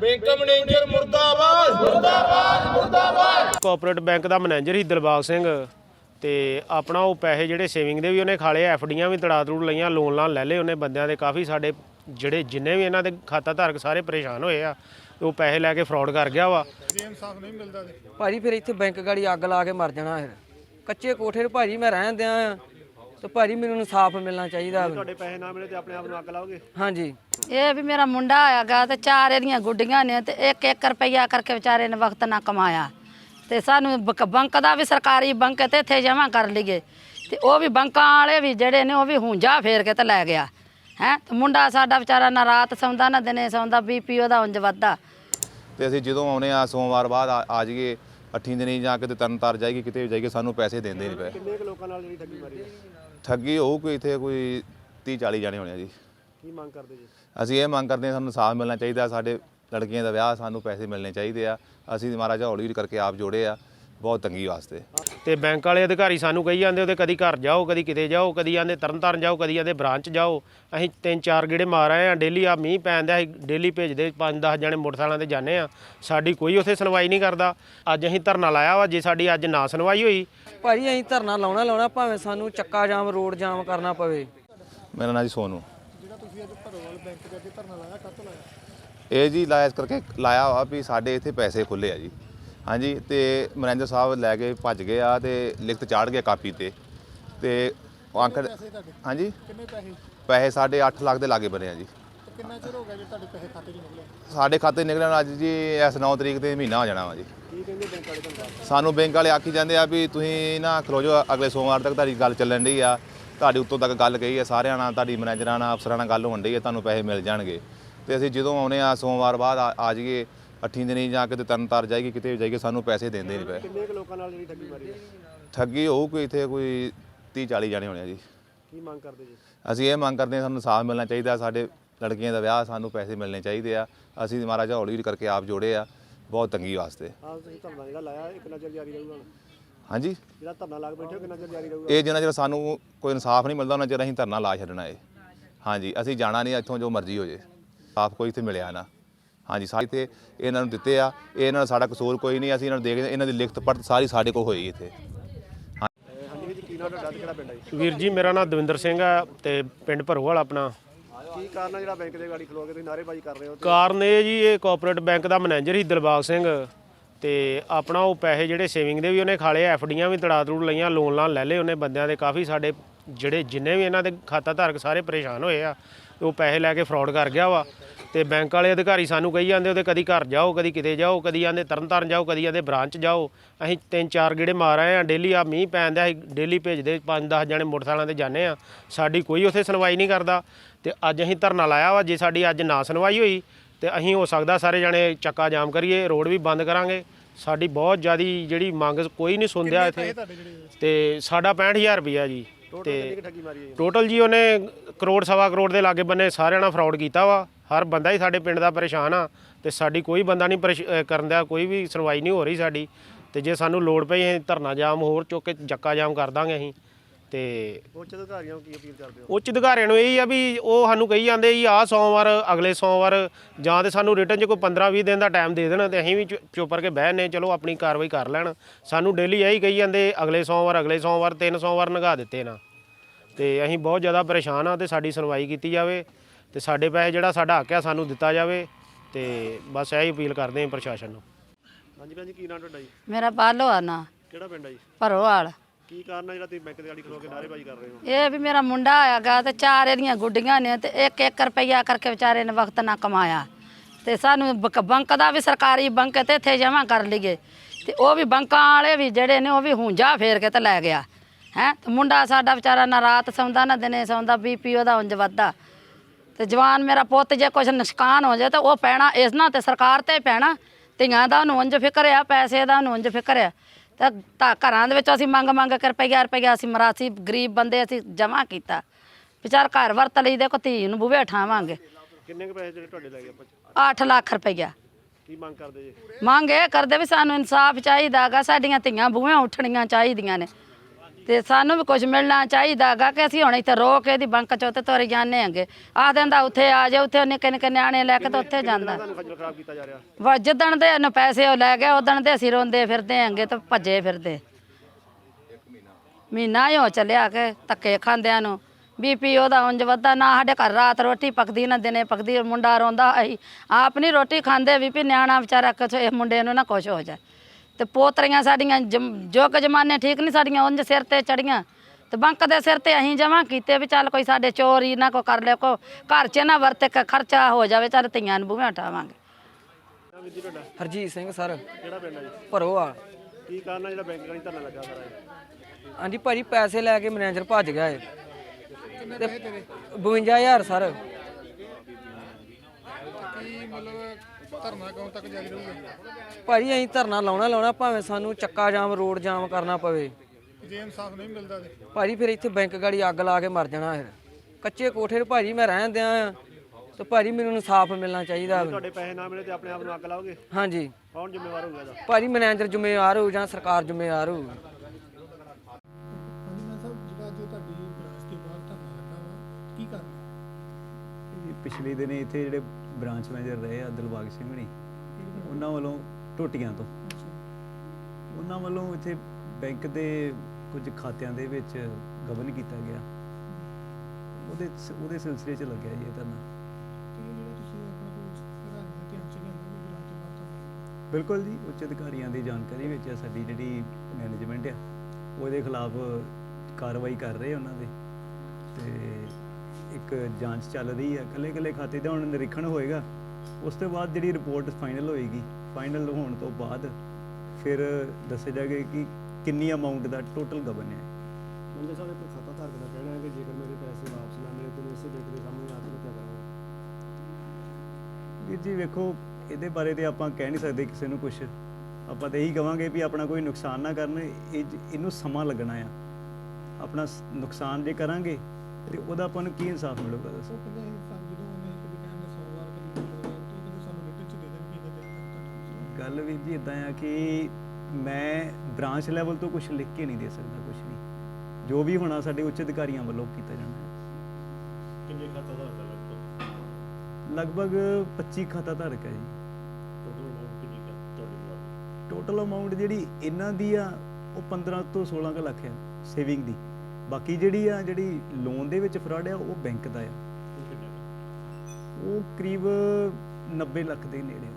Bank manager ਮੁਰਦਾਬਾਦ। ਮੁਰਦਾਬਾਦ ਮੁਰਦਾਬਾਦ। ਕੋਆਪਰੇਟ ਬੈਂਕ ਦਾ ਮੈਨੇਜਰ ਸੀ ਦਿਲਬਾਗ ਸਿੰਘ ਤੇ ਆਪਣਾ ਉਹ ਪੈਸੇ ਜਿਹੜੇ ਸੇਵਿੰਗ ਦੇ ਵੀ ਉਹਨੇ ਖਾ ਲਏ ਐਫਡੀਆਂ ਵੀ ਤੜਾ ਤੜੂੜ ਲਈਆਂ ਲੋਨ ਲਾਨ ਲੈ ਲਏ ਉਹਨੇ ਬੰਦਿਆਂ ਦੇ। ਕਾਫੀ ਸਾਡੇ ਜਿਹੜੇ ਜਿੰਨੇ ਵੀ ਇਹਨਾਂ ਦੇ ਖਾਤਾ ਧਾਰਕ ਸਾਰੇ ਪਰੇਸ਼ਾਨ ਹੋਏ ਆ ਉਹ ਪੈਸੇ ਲੈ ਕੇ ਫਰਾਡ ਕਰ ਗਿਆ ਵਾ। ਭਾਜੀ ਫਿਰ ਇੱਥੇ ਬੈਂਕ ਗਾੜੀ ਅੱਗ ਲਾ ਕੇ ਮਰ ਜਾਣਾ ਫਿਰ। ਕੱਚੇ ਕੋਠੇ 'ਤੇ ਭਾਜੀ ਮੈਂ ਰਹਿਣ ਦਿਆਂ ਆ। ਤੇ ਭਾਜੀ ਮੈਨੂੰ ਇਨਸਾਫ ਮਿਲਣਾ ਚਾਹੀਦਾ। ਤੁਹਾਡੇ ਪੈਸੇ ਨਾ ਮਿਲੇ ਤੇ ਆਪਣੇ ਆਪ ਨੂੰ ਅੱਗ ਲਾਓਗੇ? ਹਾਂਜੀ। ਇਹ ਵੀ ਮੇਰਾ ਮੁੰਡਾ ਆਇਆਗਾ ਤੇ ਚਾਰ ਇਹਦੀਆਂ ਗੁੱਡੀਆਂ ਨੇ ਤੇ 1-1 ਰੁਪਈਆ ਕਰਕੇ ਵਿਚਾਰੇ ਨੇ ਵਕਤ ਨਾ ਕਮਾਇਆ। ਤੇ ਸਾਨੂੰ ਬਕ- ਬੈਂਕ ਦਾ ਵੀ ਸਰਕਾਰੀ ਬੈਂਕ ਤੇ ਇੱਥੇ ਜਮ੍ਹਾਂ ਕਰ ਲਈਏ। ਤੇ ਉਹ ਵੀ ਬੈਂਕਾਂ ਵਾਲੇ ਵੀ ਜਿਹੜੇ ਨੇ ਉਹ ਵੀ ਹੁੰਜਾ ਫੇਰ ਕੇ ਤੇ ਲੈ ਗਿਆ। ਹੈ? ਤੇ ਮੁੰਡਾ ਸਾਡਾ ਵਿਚਾਰਾ ਨਾ ਰਾਤ ਸੌਂਦਾ ਨਾ ਦਿਨੇ ਸੌਂਦਾ ਬੀਪੀ ਉਹਦਾ ਉਂਝ ਵੱਧਦਾ। ਤੇ ਅਸੀਂ ਜਦੋਂ ਆਉਨੇ ਆ ਸੋਮਵਾਰ ਬਾਅਦ ਆ ਆ ਜਾਈਏ ਅੱਠੀਂ ਦਿਨੀ ਜਾਂ ਕਿਤੇ ਤਰਨ ਤਾਰ ਜਾਈਏ ਕਿਤੇ ਵੀ ਜਾਈਏ ਸਾਨੂੰ ਪੈਸੇ ਦਿੰਦੇ ਨਹੀਂ ਪਏ। ਕਿੰਨੇ ਕੁ ਲੋਕਾਂ ਨਾਲ ਜਿਹੜੀ ਠੱਗੀ ਮਾਰੀ ਠੱਗੀ ਹੋਊ ਕੋਈ ਇੱਥੇ ਕੋਈ 30 40 ਜਾਣੇ ਹੋਣੇ ਆ ਜੀ। ਕੀ ਮੰਗ ਕਰਦੇ ਜੀ? ਅਸੀਂ ਇਹ ਮੰਗ ਕਰਦੇ ਹਾਂ ਸਾਨੂੰ ਇਨਸਾਫ ਮਿਲਣਾ ਚਾਹੀਦਾ ਸਾਡੇ ਲੜਕੀਆਂ ਦਾ ਵਿਆਹ ਸਾਨੂੰ ਪੈਸੇ ਮਿਲਣੇ ਚਾਹੀਦੇ ਆ। ਅਸੀਂ ਮਹਾਰਾਜਾ ਹੌਲੀ ਹੌਲੀ ਕਰਕੇ ਆਪ ਜੋੜੇ ਆ ਬਹੁਤ ਤੰਗੀ ਵਾਸਤੇ। ਤੇ ਬੈਂਕ ਵਾਲੇ ਅਧਿਕਾਰੀ ਸਾਨੂੰ ਕਹੀ ਜਾਂਦੇ ਉਹਦੇ ਕਦੀ ਘਰ ਜਾਓ ਕਦੀ ਕਿਤੇ ਜਾਓ ਕਦੀ ਆਂਦੇ ਤਰਨਤਾਰਨ ਜਾਓ ਕਦੀ ਆਂਦੇ ਬ੍ਰਾਂਚ ਜਾਓ। ਅਸੀਂ ਤਿੰਨ ਚਾਰ ਗੇੜੇ ਮਾਰ ਆਏ ਆ ਡੇਲੀ ਆ ਮੀਂਹ ਪੈਂਦਾ ਅਸੀਂ ਡੇਲੀ ਭੇਜਦੇ 5-10 ਜਣੇ ਮੋਟਰਸਾਈਕਲਾਂ ਤੇ ਜਾਂਦੇ ਆ। ਸਾਡੀ ਕੋਈ ਉੱਥੇ ਸੁਣਵਾਈ ਨਹੀਂ ਕਰਦਾ। ਅੱਜ ਅਸੀਂ ਧਰਨਾ ਲਾਇਆ ਵਾ ਜੇ ਸਾਡੀ ਅੱਜ ਨਾ ਸੁਣਵਾਈ ਹੋਈ। ਭਾਜੀ ਅਸੀਂ ਧਰਨਾ ਲਾਉਣਾ ਲਾਉਣਾ ਭਾਵੇਂ ਸਾਨੂੰ ਚੱਕਾ ਜਾਮ ਰੋਡ ਜਾਮ ਕਰਨਾ ਪਵੇ। ਮੇਰਾ ਨਾਂ ਜੀ ਸੋਨੂ। ਇਹ ਜੀ ਲਾਇਆ ਇਸ ਕਰਕੇ ਲਾਇਆ ਵਾ ਵੀ ਸਾਡੇ ਇੱਥੇ ਪੈਸੇ ਖੁੱਲੇ ਆ ਜੀ। ਹਾਂਜੀ ਤੇ ਮੈਨੇਜਰ ਸਾਹਿਬ ਲੈ ਕੇ ਭੱਜ ਗਏ ਆ ਤੇ ਲਿਖਤ ਚਾੜ ਗਿਆ ਕਾਪੀ ਤੇ। ਤੇ ਉਹ ਅੰਕ ਹਾਂਜੀ? ਕਿੰਨੇ ਪੈਸੇ? ਪੈਸੇ ਸਾਡੇ 8 ਲੱਖ ਦੇ ਲਾਗੇ ਬਣੇ ਆ ਜੀ। ਕਿੰਨਾ ਚਿਰ ਹੋ ਗਿਆ ਜੀ ਤੁਹਾਡੇ ਪੈਸੇ ਖਾਤੇ 'ਚ ਨਿਕਲੇ? ਸਾਡੇ ਖਾਤੇ ਨਿਕਲਣ ਅੱਜ ਜੀ ਇਸ 9 ਤਰੀਕ ਤੇ ਮਹੀਨਾ ਹੋ ਜਾਣਾ ਵਾ ਜੀ। ਕੀ ਕਹਿੰਦੇ ਬੈਂਕ ਵਾਲੇ ਤੁਹਾਨੂੰ ਸਾਨੂੰ ਬੈਂਕ ਵਾਲੇ ਆਖੀ ਜਾਂਦੇ ਆ ਵੀ ਤੁਸੀਂ ਨਾ ਖਲੋ ਜਾਓ ਅਗਲੇ ਸੋਮਵਾਰ ਤੱਕ ਤੁਹਾਡੀ ਗੱਲ ਚੱਲਣ ਡਈ ਆ। ਤੁਹਾਡੀ ਉੱਤੋਂ ਤੱਕ ਗੱਲ ਕਹੀ ਆ ਸਾਰਿਆਂ ਨਾਲ ਤੁਹਾਡੀ ਮੈਨੇਜਰਾਂ ਨਾਲ ਅਫਸਰਾਂ ਨਾਲ ਗੱਲ ਹੋਣ ਡਈ ਆ ਤੁਹਾਨੂੰ ਪੈਸੇ ਮਿਲ ਜਾਣਗੇ। ਤੇ ਅਸੀਂ ਜਦੋਂ ਆਉਨੇ ਆ ਸੋਮਵਾਰ ਬਾਅਦ ਆ ਜਾਈਏ। ਅੱਠੀਂ ਦਿਨੀ ਜਾਂ ਕਿਤੇ ਤਰਨ ਤਾਰ ਜਾਈਏ ਕਿਤੇ ਵੀ ਜਾਈਏ ਸਾਨੂੰ ਪੈਸੇ ਦਿੰਦੇ ਨਹੀਂ ਪਏ। ਕਿੰਨੇ ਕੁ ਲੋਕਾਂ ਨਾਲ ਜਿਹੜੀ ਠੱਗੀ ਮਾਰੀ ਠੱਗੀ ਹੋਊ ਕੋਈ ਇੱਥੇ ਕੋਈ 30 40 ਜਾਣੇ ਹੋਣੇ ਆ ਜੀ। ਕੀ ਮੰਗ ਕਰਦੇ ਜੀ? ਅਸੀਂ ਇਹ ਮੰਗ ਕਰਦੇ ਹਾਂ ਸਾਨੂੰ ਇਨਸਾਫ ਮਿਲਣਾ ਚਾਹੀਦਾ ਸਾਡੇ ਲੜਕੀਆਂ ਦਾ ਵਿਆਹ ਸਾਨੂੰ ਪੈਸੇ ਮਿਲਣੇ ਚਾਹੀਦੇ ਆ। ਅਸੀਂ ਮਹਾਰਾਜਾ ਹੌਲੀ ਹੌਲੀ ਕਰਕੇ ਆਪ ਜੋੜੇ ਆ ਬਹੁਤ ਤੰਗੀ ਵਾਸਤੇ। ਆਹ ਤੁਸੀਂ ਧਰਨਾ ਜਿਹੜਾ ਲਾਇਆ ਇਹ ਕਿੰਨਾ ਚਿਰ ਜਾਰੀ ਰਹੂਗਾ ਹਾਂਜੀ? ਜਿਹੜਾ ਧਰਨਾ ਲੱਗ ਬੈਠੇ ਹੋ ਕਿੰਨਾ ਚਿਰ ਜਾਰੀ ਰਹੂਗਾ। ਇਹ ਜਿੰਨਾ ਚਿਰ ਸਾਨੂੰ ਕੋਈ ਇਨਸਾਫ ਨਹੀਂ ਮਿਲਦਾ ਉਹਨਾਂ ਚਿਰ ਅਸੀਂ ਧਰਨਾ ਲਾ ਛੱਡਣਾ ਏ। ਹਾਂਜੀ ਅਸੀਂ ਜਾਣਾ ਨਹੀਂ ਇੱਥੋਂ ਜੋ ਮਰਜ਼ੀ ਹੋ ਜੇ। ਸਾਫ਼ ਕੋਈ ਇੱਥੇ ਮਿਲਿਆ ਨਾ। ਹਾਂਜੀ ਸਾਰੇ ਤੇ ਇਹਨਾਂ ਨੂੰ ਦਿੱਤੇ ਆ। ਇਹ ਇਹਨਾਂ ਦਾ ਸਾਡਾ ਕਸੂਰ ਕੋਈ ਨਹੀਂ ਅਸੀਂ ਇਹਨਾਂ ਨੂੰ ਦੇਖਦੇ ਇਹਨਾਂ ਦੀ ਲਿਖਤ ਪੜਤ ਸਾਰੀ ਸਾਡੇ ਕੋਲ ਹੋਈ ਇੱਥੇ। ਹਾਂਜੀ ਵੀਰ ਜੀ ਕੀ ਨਾਮ ਤੁਹਾਡਾ ਤੇ ਕਿਹੜਾ ਪਿੰਡ ਹੈ ਵੀਰ ਜੀ ਮੇਰਾ ਨਾਮ ਦਵਿੰਦਰ ਸਿੰਘ ਆ ਤੇ ਪਿੰਡ ਭਰੋਵਾਲ ਆਪਣਾ। ਕੀ ਕਾਰਨ ਆ ਜਿਹੜਾ ਬੈਂਕ ਦੇ ਗਾੜੀ ਖਲੋ ਕੇ ਤੁਸੀਂ ਨਾਅਰੇਬਾਜ਼ੀ ਕਰ ਰਹੇ ਹੋ? ਕਾਰਨ ਇਹ ਜੀ ਇਹ ਕੋਆਪਰੇਟ ਬੈਂਕ ਦਾ ਮੈਨੇਜਰ ਸੀ ਦਿਲਬਾਗ ਸਿੰਘ। ਤੇ ਆਪਣਾ ਉਹ ਪੈਸੇ ਜਿਹੜੇ ਸੇਵਿੰਗ ਦੇ ਵੀ ਉਹਨੇ ਖਾ ਲਏ ਐਫਡੀਆਂ ਵੀ ਤੜਾ ਤੜੂੜ ਲਈਆਂ ਲੋਨ ਲਾਨ ਲੈ ਲਏ ਉਹਨੇ ਬੰਦਿਆਂ ਦੇ। ਕਾਫੀ ਸਾਡੇ ਜਿਹੜੇ ਜਿੰਨੇ ਵੀ ਇਹਨਾਂ ਦੇ ਖਾਤਾ ਧਾਰਕ ਸਾਰੇ ਪਰੇਸ਼ਾਨ ਹੋਏ ਆ ਉਹ ਪੈਸੇ ਲੈ ਕੇ ਫਰਾਡ ਕਰ ਗਿਆ ਵਾ। ਤੇ ਬੈਂਕ ਵਾਲੇ ਅਧਿਕਾਰੀ ਸਾਨੂੰ ਕਹੀ ਜਾਂਦੇ ਉਹਦੇ ਕਦੀ ਘਰ ਜਾਓ ਕਦੀ ਕਿਤੇ ਜਾਓ ਕਦੀ ਆਂਦੇ ਤਰਨਤਾਰਨ ਜਾਓ ਕਦੀ ਆਂਦੇ ਬ੍ਰਾਂਚ ਜਾਓ। ਅਸੀਂ ਤਿੰਨ ਚਾਰ ਗੇੜੇ ਮਾਰ ਆਏ ਆ ਡੇਲੀ ਆ ਮੀਂਹ ਪੈਂਦਾ ਅਸੀਂ ਡੇਲੀ ਭੇਜਦੇ 5-10 ਜਣੇ ਮੋਟਰਸਾਈਕਲਾਂ ਤੇ ਜਾਂਦੇ ਆ। ਸਾਡੀ ਕੋਈ ਉੱਥੇ ਸੁਣਵਾਈ ਨਹੀਂ ਕਰਦਾ। ਤੇ ਅੱਜ ਅਸੀਂ ਧਰਨਾ ਲਾਇਆ ਵਾ ਜੇ ਸਾਡੀ ਅੱਜ ਨਾ ਸੁਣਵਾਈ ਹੋਈ ਤੇ ਅਸੀਂ ਹੋ ਸਕਦਾ ਸਾਰੇ ਜਣੇ ਚੱਕਾ ਜਾਮ ਕਰੀਏ ਰੋਡ ਵੀ ਬੰਦ ਕਰਾਂਗੇ। ਸਾਡੀ ਬਹੁਤ ਜ਼ਿਆਦੀ ਜਿਹੜੀ ਮੰਗ ਕੋਈ ਨਹੀਂ ਸੁਣਦਿਆ ਇੱਥੇ। ਤੇ ਸਾਡਾ 65000 ਰੁਪਇਆ ਜੀ। ਤੇ ਟੋਟਲ ਜੀ ਉਹਨੇ ਕਰੋੜ ਸਵਾ ਕਰੋੜ ਦੇ ਲਾਗੇ ਬੰਨੇ ਸਾਰਿਆਂ ਨਾਲ ਫਰਾਡ ਕੀਤਾ ਵਾ। ਹਰ ਬੰਦਾ ਹੀ ਸਾਡੇ ਪਿੰਡ ਦਾ ਪਰੇਸ਼ਾਨ ਆ ਤੇ ਸਾਡੀ ਕੋਈ ਬੰਦਾ ਨਹੀਂ ਕਰਨ ਦਾ ਕੋਈ ਵੀ ਸੁਣਵਾਈ ਨਹੀਂ ਹੋ ਰਹੀ ਸਾਡੀ। ਤੇ ਜੇ ਸਾਨੂੰ ਲੋੜ ਪਈ ਅਸੀਂ ਧਰਨਾ ਜਾਮ ਹੋਰ ਚੁੱਕ ਕੇ ਜੱਕਾ ਜਾਮ ਕਰ ਦਾਂਗੇ ਅਸੀਂ। ਤੇ ਉੱਚ ਅਧਿਕਾਰੀਆਂ ਨੂੰ ਕੀ ਅਪੀਲ ਕਰਦੇ ਹੋ? ਉੱਚ ਅਧਿਕਾਰੀਆਂ ਨੂੰ ਇਹ ਆ ਵੀ ਉਹ ਸਾਨੂੰ ਕਹੀ ਜਾਂਦੇ ਜੀ ਆਹ ਸੋਮਵਾਰ ਅਗਲੇ ਸੋਮਵਾਰ ਜਾਂ ਤੇ ਸਾਨੂੰ ਰਿਟਰਨ 'ਚ ਕੋਈ 15-20 ਦਿਨ ਦਾ ਟਾਈਮ ਦੇ ਦੇਣ ਤੇ ਅਸੀਂ ਵੀ ਚੁ- ਚੁੱਪ ਕਰਕੇ ਬਹਿ ਨੇ ਚਲੋ ਆਪਣੀ ਕਾਰਵਾਈ ਕਰ ਲੈਣ। ਸਾਨੂੰ ਡੇਲੀ ਇਹੀ ਕਹੀ ਜਾਂਦੇ ਅਗਲੇ ਸੋਮਵਾਰ ਅਗਲੇ ਸੋਮਵਾਰ ਤਿੰਨ ਸੋਮਵਾਰ ਨਗਾ ਦਿੱਤੇ ਨਾ। ਤੇ ਅਸੀਂ ਬਹੁਤ ਜ਼ਿਆਦਾ ਪਰੇਸ਼ਾਨ ਆ ਤੇ ਸਾਡੀ ਸੁਣਵਾਈ ਕੀਤੀ ਜਾਵੇ। ਤੇ ਸਾਡੇ ਪੈਸੇ ਜਿਹੜਾ ਸਾਡਾ ਹੱਕ ਆ ਸਾਨੂੰ ਦਿੱਤਾ ਜਾਵੇ ਤੇ ਬਸ ਇਹੀ ਅਪੀਲ ਕਰਦੇ ਹਾਂ ਪ੍ਰਸ਼ਾਸਨ ਨੂੰ। ਹਾਂਜੀ ਭੈਣ ਜੀ ਕੀ ਨਾਮ ਤੁਹਾਡਾ ਜੀ? ਮੇਰਾ ਬਾਲੋ ਆ ਨਾ। ਕਿਹੜਾ ਪਿੰਡ ਆ ਜੀ? ਭਰੋਵਾਲ। ਕੀ ਕਾਰਨ ਆ ਜਿਹੜਾ ਤੁਸੀਂ ਬੈਂਕ ਦੇ ਗਾੜੀ ਖਲੋ ਕੇ ਨਾਅਰੇਬਾਜ਼ੀ ਕਰ ਰਹੇ ਹੋ? ਇਹ ਵੀ ਮੇਰਾ ਮੁੰਡਾ ਆਇਆਗਾ ਤੇ ਚਾਰ ਇਹਦੀਆਂ ਗੁੱਡੀਆਂ ਨੇ ਤੇ 1-1 ਰੁਪਈਆ ਕਰਕੇ ਵਿਚਾਰੇ ਨੇ ਵਕਤ ਨਾ ਕਮਾਇਆ। ਤੇ ਸਾਨੂੰ ਬਕ- ਬੈਂਕ ਦਾ ਵੀ ਸਰਕਾਰੀ ਬੈਂਕ ਤੇ ਇੱਥੇ ਜਮ੍ਹਾਂ ਕਰ ਲਈਏ। ਤੇ ਉਹ ਵੀ ਬੈਂਕਾਂ ਵਾਲੇ ਵੀ ਜਿਹੜੇ ਨੇ ਉਹ ਵੀ ਹੁੰਜਾ ਫੇਰ ਕੇ ਤੇ ਲੈ ਗਿਆ। ਹੈ? ਤੇ ਮੁੰਡਾ ਸਾਡਾ ਵਿਚਾਰਾ ਨਾ ਰਾਤ ਸੌਂਦਾ ਨਾ ਦਿਨੇ ਸੌਂਦਾ ਬੀਪੀ ਉਹਦਾ ਉਂਝ ਵੱਧਦਾ। ਤੇ ਜਵਾਨ ਮੇਰਾ ਪੁੱਤ ਜੇ ਕੁਝ ਨੁਕਸਾਨ ਹੋ ਜਾਏ ਤਾਂ ਉਹ ਪੈਣਾ ਇਸ ਨਾਲ ਤੇ ਸਰਕਾਰ ਤੇ ਪੈਣਾ। ਧੀਆਂ ਦਾ ਉਹਨੂੰ ਉਂਝ ਫਿਕਰ ਆ ਪੈਸੇ ਦਾ ਉਹਨੂੰ ਉਂਝ ਫਿਕਰ ਆ। ਤਾਂ ਤਾਂ ਘਰਾਂ ਦੇ ਵਿੱਚ ਅਸੀਂ ਮੰਗ ਮੰਗ ਕੇ ਰੁਪਈਆ ਰੁਪਈਆ ਅਸੀਂ ਮਰਾਸੀ ਗਰੀਬ ਬੰਦੇ ਅਸੀਂ ਜਮ੍ਹਾਂ ਕੀਤਾ। ਵਿਚਾਰ ਘਰ ਵਰਤ ਲਈ ਦੇ ਕੋ ਧੀ ਨੂੰ ਬੂਹੇ ਠਾਵਾਂਗੇ ਕਿੰਨੇ ਕੁ ਪੈਸੇ ਜਿਹੜੇ ਤੁਹਾਡੇ ਲੈ ਗਏ ਆਪਾਂ 8 ਲੱਖ ਰੁਪਈਆ। ਕੀ ਮੰਗ ਕਰਦੇ ਜੀ? ਮੰਗ ਇਹ ਕਰਦੇ ਵੀ ਸਾਨੂੰ ਇਨਸਾਫ ਚਾਹੀਦਾਗਾ ਸਾਡੀਆਂ ਧੀਆਂ ਬੂਹੇ ਉੱਠਣੀਆਂ ਚਾਹੀਦੀਆਂ ਨੇ। ਤੇ ਸਾਨੂੰ ਵੀ ਕੁਝ ਮਿਲਣਾ ਚਾਹੀਦਾਗਾ ਕਿ ਅਸੀਂ ਹੁਣ ਇੱਥੇ ਰੋ ਕੇ ਇਹਦੀ ਬੈਂਕ ਚੋਂ ਤੇ ਤੁਰ ਜਾਂਦੇ ਹਾਂਗੇ। ਆ ਦਿੰਦਾ ਉੱਥੇ ਆ ਜਾ ਉੱਥੇ ਨਿੱਕੇ ਨਿੱਕੇ ਨਿਆਣੇ ਲੈ ਕੇ ਤੇ ਉੱਥੇ ਜਾਂਦਾ। ਤੁਹਾਨੂੰ ਖੱਜਲ ਖਰਾਬ ਕੀਤਾ ਜਾ ਰਿਹਾ? ਵਾ ਜਿੱਦਣ ਦੇ ਇਹਨੂੰ ਪੈਸੇ ਉਹ ਲੈ ਗਏ ਉਦਣ ਦੇ ਅਸੀਂ ਰੋਂਦੇ ਫਿਰਦੇ ਹਾਂਗੇ ਤੇ ਭੱਜੇ ਫਿਰਦੇ। ਮਹੀਨਾ ਹੀ ਹੋ ਚੱਲਿਆ ਕਿ ਧੱਕੇ ਖਾਂਦਿਆਂ ਨੂੰ। ਬੀਪੀ ਉਹਦਾ ਉਂਝ ਵੱਧਦਾ ਨਾ ਸਾਡੇ ਘਰ ਰਾਤ ਰੋਟੀ ਪੱਕਦੀ ਨਾ ਦਿਨੇ ਪੱਕਦੀ ਮੁੰਡਾ ਰੋਂਦਾ ਅਸੀਂ ਆਪ ਨਹੀਂ ਰੋਟੀ ਖਾਂਦੇ ਵੀ ਵੀ ਨਿਆਣਾ ਵਿਚਾਰਾ ਕੁਛ ਇਹ ਮੁੰਡੇ ਨੂੰ ਨਾ ਕੁਛ ਹੋ ਜਾਏ। ਤੇ ਪੋਤਰੀਆਂ ਸਾਡੀਆਂ ਜੋ ਕਿ ਜਮਾਨੇ ਠੀਕ ਨਹੀਂ ਸਾਡੀਆਂ ਉਂਝ ਸਿਰ ਤੇ ਚੜੀਆਂ। ਤੇ ਬੰਕ ਦੇ ਸਿਰ ਤੇ ਅਸੀਂ ਜਮਾ ਕੀਤੇ ਵੀ ਚੱਲ ਕੋਈ ਸਾਡੇ ਚੋਰੀ ਨਾ ਕੋ ਕਰ ਲੈ ਕੋ ਘਰ 'ਚ ਨਾ ਵਰਤੇ ਕ ਖਰਚਾ ਹੋ ਜਾਵੇ ਚੱਲ ਧੀਆਂ ਨੂੰ ਬੂਹੇ ਉਠਾਵਾਂਗੇ। ਹਰਜੀਤ ਸਿੰਘ ਸਰ। ਕਿਹੜਾ ਪਿੰਡ ਹੈ ਜੀ? ਭਰੋਆ ਕੀ ਕਾਰਨ ਹੈ ਜਿਹੜਾ ਬੈਂਕ ਗਾੜੀ ਧਰਨਾ ਲੱਗਾ ਸਾਰਾ? ਹਾਂਜੀ ਭਾਜੀ ਪੈਸੇ ਲੈ ਕੇ ਮੈਨੇਜਰ ਭੱਜ ਗਿਆ ਏ। ਤੇ 52000 ਸਰ। ਭਾਜੀ ਅਸੀਂ ਧਰਨਾ ਲਾਉਣਾ ਲਾਉਣਾ ਭਾਵੇਂ ਸਾਨੂੰ ਚੱਕਾ ਜਾਮ ਰੋਡ ਜਾਮ ਕਰਨਾ ਪਵੇ। ਜੇ ਇਨਸਾਫ ਨਹੀਂ ਮਿਲਦਾ ਤੇ? ਭਾਜੀ ਫਿਰ ਇੱਥੇ ਬੈਂਕ ਗਾੜੀ ਅੱਗ ਲਾ ਕੇ ਮਰ ਜਾਣਾ ਫਿਰ। ਕੱਚੇ ਕੋਠੇ 'ਤੇ ਭਾਜੀ ਮੈਂ ਰਹਿਣ ਦਿਆਂ ਆ। ਤੇ ਭਾਜੀ ਮੈਨੂੰ ਇਨਸਾਫ ਮਿਲਣਾ ਚਾਹੀਦਾ। ਤੁਹਾਡੇ ਪੈਸੇ ਨਾ ਮਿਲੇ ਤੇ ਆਪਣੇ ਆਪ ਨੂੰ ਅੱਗ ਲਾਓਗੇ? ਹਾਂਜੀ। ਕੌਣ ਜ਼ਿੰਮੇਵਾਰ ਹੋਊਗਾ ਇਹਦਾ? ਭਾਜੀ ਮੈਨੇਜਰ ਜ਼ਿੰਮੇਵਾਰ ਹੋਊ ਜਾਂ ਸਰਕਾਰ ਜ਼ਿੰਮੇਵਾਰ ਹੋਊ ਹਾਂਜੀ ਮੈਂ ਸਾਹਿਬ ਜਿਹੜਾ ਅੱਜ ਤੁਹਾਡੀ ਬ੍ਰਾਂਚ ਦੇ ਬਾਹਰ ਧਰਨਾ ਲੱਗਾ ਵਾ ਕੀ ਕਾਰਨ ਇਹ ਪਿਛਲੇ ਦਿਨੇ ਇੱਥੇ ਜਿਹੜੇ ਬ੍ਰਾਂਚ ਮੈਨੇਜਰ ਰਹੇ ਆ ਦਿਲਬਾਗ ਸਿੰਘ ਨੇ ਉਹਨਾਂ ਵੱਲੋਂ ਟੋਟੀਆਂ ਤੋਂ। ਉਹਨਾਂ ਵੱਲੋਂ ਇੱਥੇ ਬੈਂਕ ਦੇ ਕੁਝ ਖਾਤਿਆਂ ਦੇ ਵਿੱਚ ਗਬਨ ਕੀਤਾ ਗਿਆ। ਉਹਦੇ ਉਹਦੇ ਸਿਲਸਿਲੇ 'ਚ ਲੱਗਿਆ ਜੀ ਇਹ ਤੇ ਬਿਲਕੁਲ ਜੀ ਉੱਚ ਅਧਿਕਾਰੀਆਂ ਦੀ ਜਾਣਕਾਰੀ ਵਿੱਚ ਆ ਸਾਡੀ ਜਿਹੜੀ ਮੈਨੇਜਮੈਂਟ ਆ ਉਹਦੇ ਖਿਲਾਫ ਕਾਰਵਾਈ ਕਰ ਰਹੇ ਉਹਨਾਂ ਦੇ। ਤੇ ਇੱਕ ਜਾਂਚ ਚੱਲ ਰਹੀ ਹੈ ਇਕੱਲੇ ਇਕੱਲੇ ਖਾਤੇ ਦਾ ਹੁਣ ਨਿਰੀਖਣ ਹੋਏਗਾ। ਉਸ ਤੋਂ ਬਾਅਦ ਜਿਹੜੀ ਰਿਪੋਰਟ ਫਾਈਨਲ ਹੋਏਗੀ ਫਾਈਨਲ ਹੋਣ ਤੋਂ ਬਾਅਦ ਫਿਰ ਦੱਸਿਆ ਜਾਏਗਾ ਕਿ ਕਿੰਨੀ ਅਮਾਉਂਟ ਦਾ ਟੋਟਲ ਗਬਨ ਹੈ। ਬੰਦੇ ਸਾਹਿਬ ਇੱਕ ਖਾਤਾ ਧਾਰਕ ਦਾ ਕਹਿਣਾ ਹੈ ਕਿ ਜੇਕਰ ਮੇਰੇ ਪੈਸੇ ਵਾਪਸ ਨਾ ਮਿਲੇ ਤਾਂ ਮੈਂ ਇਸੇ ਬੈਂਕ ਦੇ ਸਾਹਮਣੇ ਆਤਮ ਹੱਤਿਆ ਕਰਾਂਗਾ? ਵੀਰ ਜੀ ਵੇਖੋ ਇਹਦੇ ਬਾਰੇ ਤੇ ਆਪਾਂ ਕਹਿ ਨਹੀਂ ਸਕਦੇ ਕਿਸੇ ਨੂੰ ਕੁਝ ਆਪਾਂ ਤਾਂ ਇਹੀ ਕਵਾਂਗੇ ਵੀ ਆਪਣਾ ਕੋਈ ਨੁਕਸਾਨ ਨਾ ਕਰਨ ਇਹਨੂੰ ਸਮਾਂ ਲੱਗਣਾ ਆ। ਆਪਣਾ ਨੁਕਸਾਨ ਜੇ ਕਰਾਂਗੇ ਤੇ ਉਹਦਾ ਆਪਾਂ ਨੂੰ ਕੀ ਇਨਸਾਫ ਮਿਲੂਗਾ ਦੱਸੋ? ਉਹ ਕਹਿੰਦੇ ਅਸੀਂ ਸਾਨੂੰ ਜਦੋਂ ਉਹਨੇ ਕਦੀ ਕਹਿੰਦੇ 100 ਵਾਰ ਕਦੀ ਦੋ ਵਾਰ ਤੋਂ ਕਹਿੰਦੇ ਸਾਨੂੰ ਰਿਟਨ ਚ ਦੇ ਦੇਣ ਕੀ ਦੇ ਦੇਣ ਤੁਹਾਨੂੰ ਗੱਲ ਵੀਰ ਜੀ ਇਦਾਂ ਆ ਕਿ ਮੈਂ ਬ੍ਰਾਂਚ ਲੈਵਲ ਤੋਂ ਕੁਝ ਲਿਖ ਕੇ ਨਹੀਂ ਦੇ ਸਕਦਾ ਕੁਝ ਵੀ। ਜੋ ਵੀ ਹੋਣਾ ਸਾਡੇ ਉੱਚ ਅਧਿਕਾਰੀਆਂ ਵੱਲੋਂ ਕੀਤਾ ਜਾਣਾ। ਹੈ ਕਿੰਨੇ ਖਾਤਾ ਧਾਰਕ ਦਾ ਲਗਭਗ ਲਗਭਗ 25 ਖਾਤਾ ਧਾਰਕ ਹੈ ਜੀ। ਟੋਟਲ ਅਮਾਉਂਟ ਹੈ? ਜਿਹੜੀ ਇਹਨਾਂ ਦੀ ਆ ਉਹ 15 ਤੋਂ 16 ਕੁ ਲੱਖ ਆ ਸੇਵਿੰਗ ਦੀ। ਬਾਕੀ ਜਿਹੜੀ ਆ ਜਿਹੜੀ ਲੋਨ ਦੇ ਵਿੱਚ ਫਰਾਡ ਆ ਉਹ ਬੈਂਕ ਦਾ ਆ। ਉਹ ਕਰੀਬ 90 ਲੱਖ ਦੇ ਨੇੜੇ